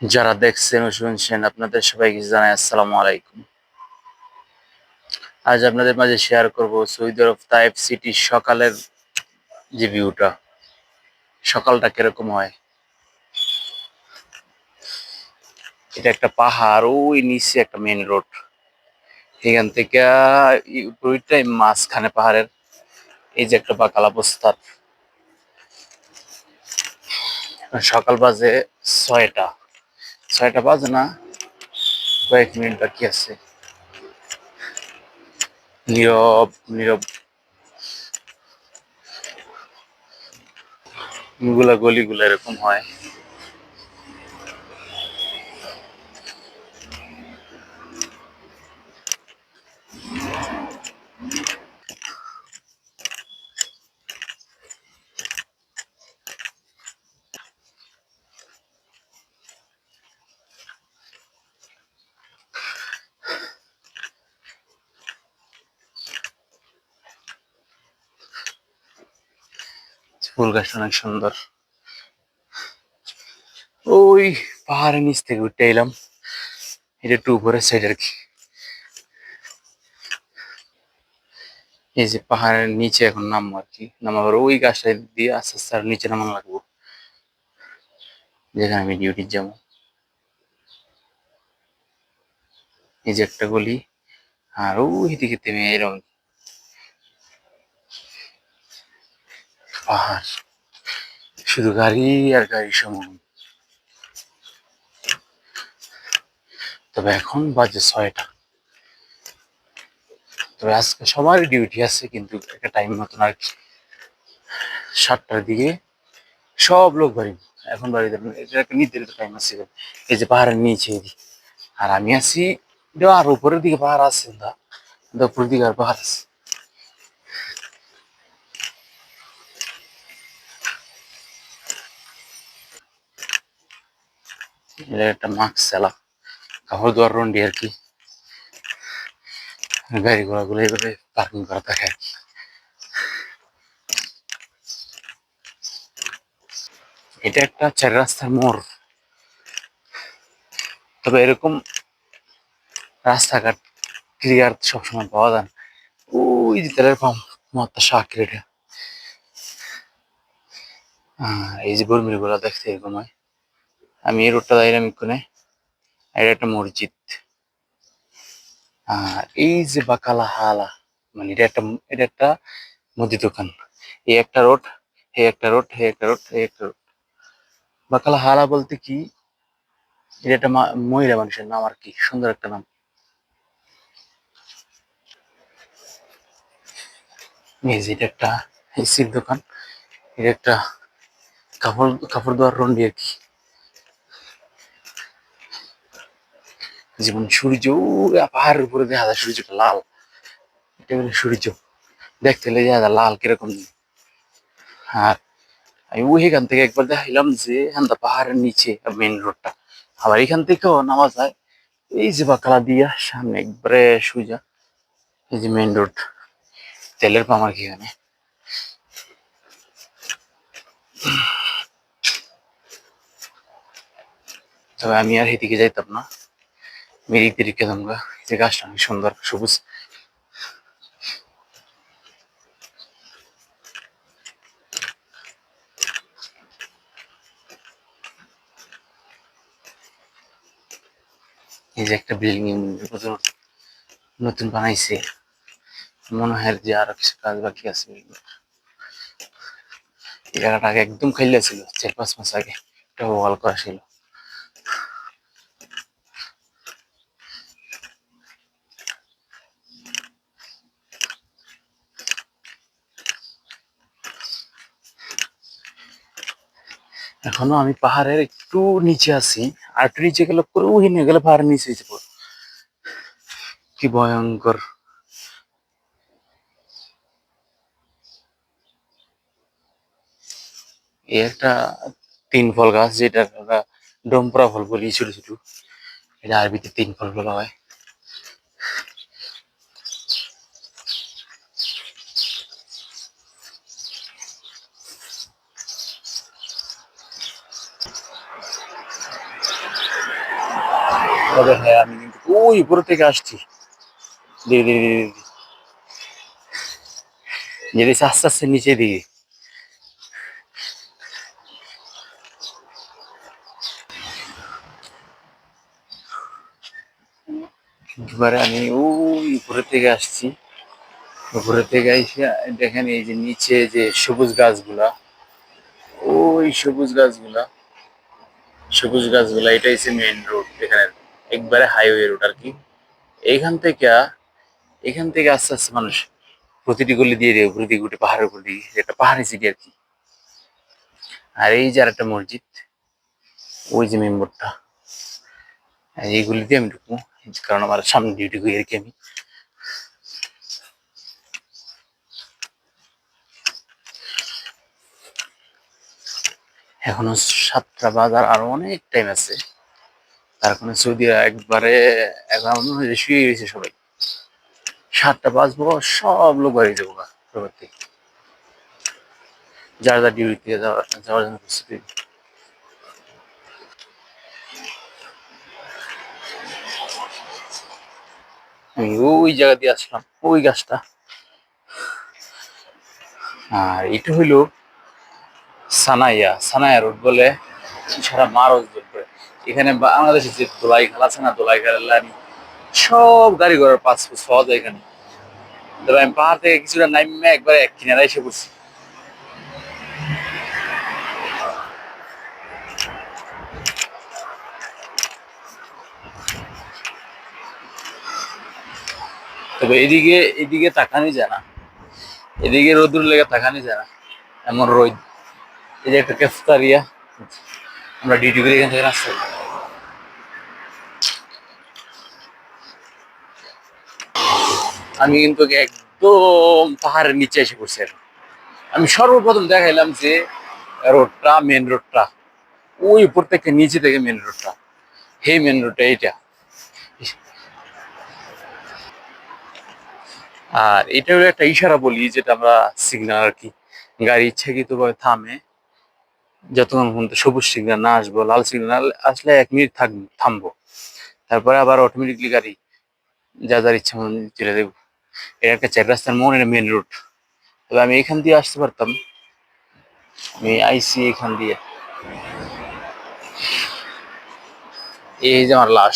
যারা দেখছেন ও শুনছেন, আপনাদের সবাইকে জানাই আসসালামু আলাইকুম। আজ আপনাদের মাঝে শেয়ার করব সৌদি আরব তাইফ সিটি সকালের যে ভিউটা সকালটা কীরকম হয়? এটা একটা পাহাড়, ওই নিচে একটা মেন রোড এখান থেকে ওইটাই মাঝখানে পাহাড়ের, এই যে একটা বাকাল অবস্থা। সকাল বাজে ছয়টা। ছয়টা বাজে না? কয়েক মিনিট বাকি আছে। নীরব নীরব। গুলা গলিগুলা এরকম হয়। ফুল গাছটা অনেক সুন্দর। ওই পাহাড়ের নিচ থেকে উঠে এলাম। এটা একটু উপরের সাইড আর কি। এই যে পাহাড়ের নিচে এখন নামবো আর কি। নামাবার ওই গাছটা দিয়ে আস্তে আস্তে আর নিচে নামানো লাগবো। যেখানে আমি ডিউটি যাব। এই যে একটা গলি, আর ওই দিকে থেমে এরকম পাহাড়। শুধু গাড়ি আর গাড়ি সমূহ তবে এখন বাজে ছয়টা। তবে আজকে সবার ডিউটি আছে, কিন্তু একটা টাইম মতন আর কি। সাতটার দিকে সব লোক বাড়ি। এখন বাড়ি যাবেন এটা একটা নির্ধারিত টাইম আছে। এই যে পাহাড়ের নিচে। আর আমি আছি, এটা আর উপরের দিকে পাহাড় আছে না উপরের দিকে আর পাহাড় আছে। একটা মাস্ক চালা। কাপড় দোয়ার রন্ডি আর কি। গাড়ি ঘোড়াগুলো এইভাবে পার্কিং করা থাকে আর এটা একটা চার রাস্তার মোড়। তবে এরকম রাস্তাঘাট ক্লিয়ার সবসময় পাওয়া যায়। ওই যে তেলের পাম্প এটা। আহ, এই যে বর্মিরগুলা দেখতে এরকম হয়। আমি এই রোডটা দাঁড়িয়ে কোনে এটা একটা মসজিদ। আর এই যে বাকালা হালা মানে এটা একটা এটা একটা মুদি দোকান। এই একটা রোড এই একটা রোড এই একটা রোড এই একটা রোড। বাকালা হালা বলতে কি? এটা একটা মহিলা মানুষের নাম আর কি, সুন্দর একটা নাম। এটা একটা এসির দোকান। এটা একটা কাপড় কাপড় ধোয়ার রন্ডি আর কি। যেমন সূর্য পাহাড়ের উপরে দেখা যায় সূর্যটা লাল। এটা সূর্য। দেখতে হলে যায় লাল কীরকম। আর আমি ওইখান থেকে একবার দেখাইলাম যে হ্যাঁ পাহাড়ের নিচে মেন রোডটা আবার এখান থেকেও নামা যায় এই যে বাকালা দিয়া সামনে একবারে সুজা, এই যে মেন রোড তেলের পাম্প আর কি এখানে। তবে আমি আর এদিকে যাইতাম না। মেরিক দিকে তোমরা? যে গাছটা অনেক সুন্দর, সবুজ। এই যে একটা বিল্ডিং নতুন বানাইছে। মনে হয় যে আরও কিছু কাজ বাকি আছে এই জায়গাটা আগে একদম খাইলে ছিল, চার পাঁচ মাস আগে। একটা ওয়াল করা ছিল। এখনও আমি পাহাড়ের একটু নিচে আছি, আর একটু নিচে গেলে পুরো ওহিনে গেলে পাহাড়ের নিচে যেতে কি ভয়ঙ্কর। এই একটা তিন ফল গাছ যেটা আমরা ডম্পরা ফল বলি, ছোট ছোট। এটা আরবিতে তিন ফল বলা হয়। তবে হ্যাঁ আমি কিন্তু, ওই উপর থেকে আসছি। ধীরে আস্তে আস্তে নিচে দিকে আমি ওই উপরে থেকে আসছি। উপরে থেকে এসে দেখেন এই যে নিচে যে সবুজ গাছগুলা, ওই সবুজ গাছগুলা সবুজ গাছগুলা, এটাই হচ্ছে মেইন রোড এখানে। একবারে হাইওয়ে রোড আর কি। এইখান থেকে এখান থেকে আস্তে আস্তে মানুষ প্রতিটি গলি দিয়ে দিয়ে উপরে দিকে উঠে পাহাড়ের উপর দিকে একটা পাহাড়ি সিটি আর কি। আর এই যে আর একটা মসজিদ, ওই যে মেম্বরটা দিয়ে আমি ঢুকবো, কারণ আমার সামনে ডিউটি করি আর কি আমি। এখনও সাতটা বাজার আরও অনেক টাইম আছে। তার কারণে সৌদি একবারে এখন শুয়ে গেছে সবাই। সাতটা বাজবো, সব লোক বাড়ি যাব সবার যার যার ডিউটি যাওয়ার জন্য প্রস্তুতি। আমি ওই জায়গা দিয়ে আসলাম, ওই গাছটা। আর এটা হইল সানাইয়া সানাইয়া রোড বলে সারা মারজ বলে। এখানে বাংলাদেশের যে দোলাই খাল আছে না দোলাই খালের লাইন সব গাড়ি ঘোড়ার পাঁচ ফুট সহজ এখানে। তবে আমি পাহাড় থেকে কিছুটা নাইমে একবারে এক কিনারা এসে পড়ছি। তবে এদিকে এদিকে তাকানি যায় না। এদিকে রোদুর লেগে তাকানি যায় না। এমন রোদ। এই যে একটা কেফতারিয়া আমরা ডিউটি করে এখান থেকে রাস্তা আমি কিন্তু একদম পাহাড়ের নিচে এসে পড়ছি। আমি সর্বপ্রথম দেখাইলাম যে রোডটা মেন রোডটা ওই উপর থেকে নিচে থেকে মেন রোডটা হে মেন রোডটা এইটা। আর এটা হলো একটা ইশারা বলি, যেটা আমরা সিগনাল আর কি। গাড়ি ইচ্ছাকৃতভাবে থামে। যতক্ষণ পর্যন্ত সবুজ সিগনাল না আসব, লাল সিগন্যাল আসলে এক মিনিট থাক থামবো। তারপরে আবার অটোমেটিকলি গাড়ি, যা যার ইচ্ছা মতো চলে দেবো এটা একটা চার রাস্তার মোড় এটা মেন রোড তবে আমি এখান দিয়ে আসতে পারতাম। আমি আইসি এখান দিয়ে। এই যে আমার লাশ।